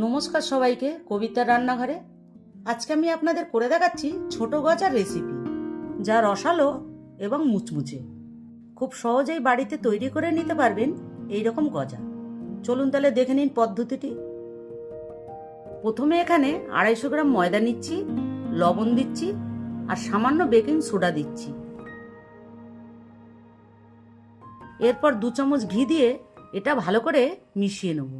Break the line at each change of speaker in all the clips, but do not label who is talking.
নমস্কার সবাইকে, কবিতার রান্নাঘরে। আজকে আমি আপনাদের করে দেখাচ্ছি ছোট গজার রেসিপি যা রসালো এবং মুচমুচে। খুব সহজেই বাড়িতে তৈরি করে নিতে পারবেন এই রকম গজা। চলুন তাহলে দেখে নিন পদ্ধতিটি। প্রথমে এখানে আড়াইশো গ্রাম ময়দা নিচ্ছি, লবণ দিচ্ছি, আর সামান্য বেকিং সোডা দিচ্ছি। এরপর দু চামচ ঘি দিয়ে এটা ভালো করে মিশিয়ে নেব।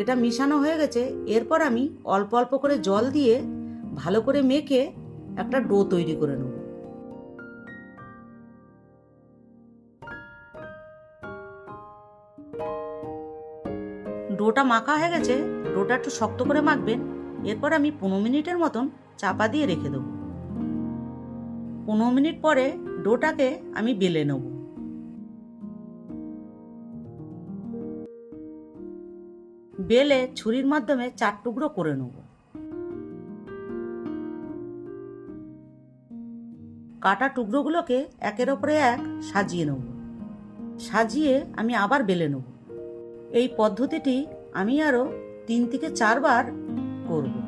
এটা মিশানো হয়ে গেছে। এরপর আমি অল্প অল্প করে জল দিয়ে ভালো করে মেখে একটা ডো তৈরি করে নেব। ডোটা মাখা হয়ে গেছে। ডোটা একটু শক্ত করে মাখবেন। এরপর আমি পনেরো মিনিটের মতন চাপা দিয়ে রেখে দেবো। পনেরো মিনিট পরে ডোটাকে আমি বেলে নেব। বেলে ছুরির মাধ্যমে চার টুকরো করে নেব। কাটা টুকরোগুলোকে একের ওপরে এক সাজিয়ে নেব। সাজিয়ে আমি আবার বেলে নেব। এই পদ্ধতিটি আমি আরও তিন থেকে চারবার করব।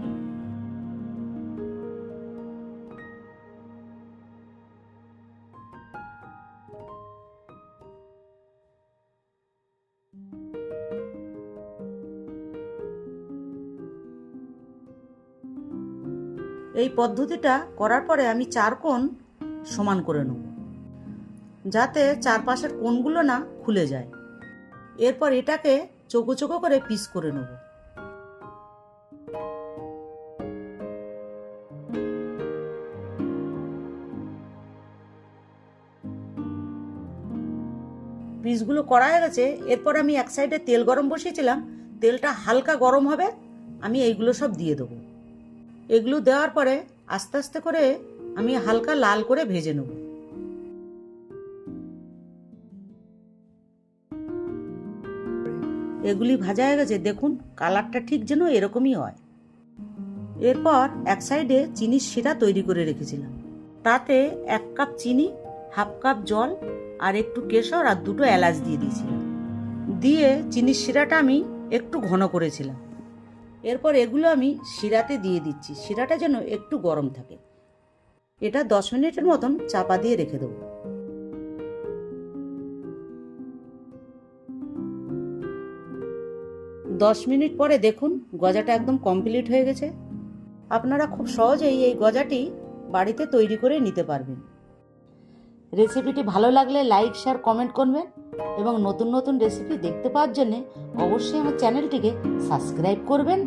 এই পদ্ধতিটা করার পরে আমি চার কোণ সমান করে নেব, যাতে চারপাশের কোণগুলো না খুলে যায়। এরপর এটাকে চোখো চোখো করে পিস করে নেব। পিসগুলো করা হয়ে গেছে, এরপর আমি এক সাইডে তেল গরম বসিয়েছিলাম, তেলটা হালকা গরম হবে, আমি এইগুলো সব দিয়ে দেবো। এগুলো দেওয়ার পরে আস্তে আস্তে করে আমি হালকা লাল করে ভেজে নেব। এগুলি ভাজা হয়ে গেছে, দেখুন কালারটা ঠিক যেন এরকমই হয়। এরপর এক সাইডে চিনির শিরা তৈরি করে রেখেছিলাম। তাতে এক কাপ চিনি, হাফ কাপ জল আর একটু কেশর আর দুটো এলাচ দিয়ে দিয়েছিলাম। দিয়ে চিনির শিরাটা আমি একটু ঘন করেছিলাম। এরপর এগুলো আমি শিরাতে দিয়ে দিচ্ছি। শিরাটা যেন একটু গরম থাকে। এটা দশ মিনিটের মতন চাপা দিয়ে রেখে দেবো। দশ মিনিট পরে দেখুন গজাটা একদম কমপ্লিট হয়ে গেছে। আপনারা খুব সহজেই এই গজাটি বাড়িতে তৈরি করে নিতে পারবেন। রেসিপিটি ভালো লাগলে লাইক শেয়ার কমেন্ট করবেন এবং নতুন নতুন রেসিপি দেখতে পাওয়ার জন্য অবশ্যই আমার চ্যানেলটিকে সাবস্ক্রাইব করবেন।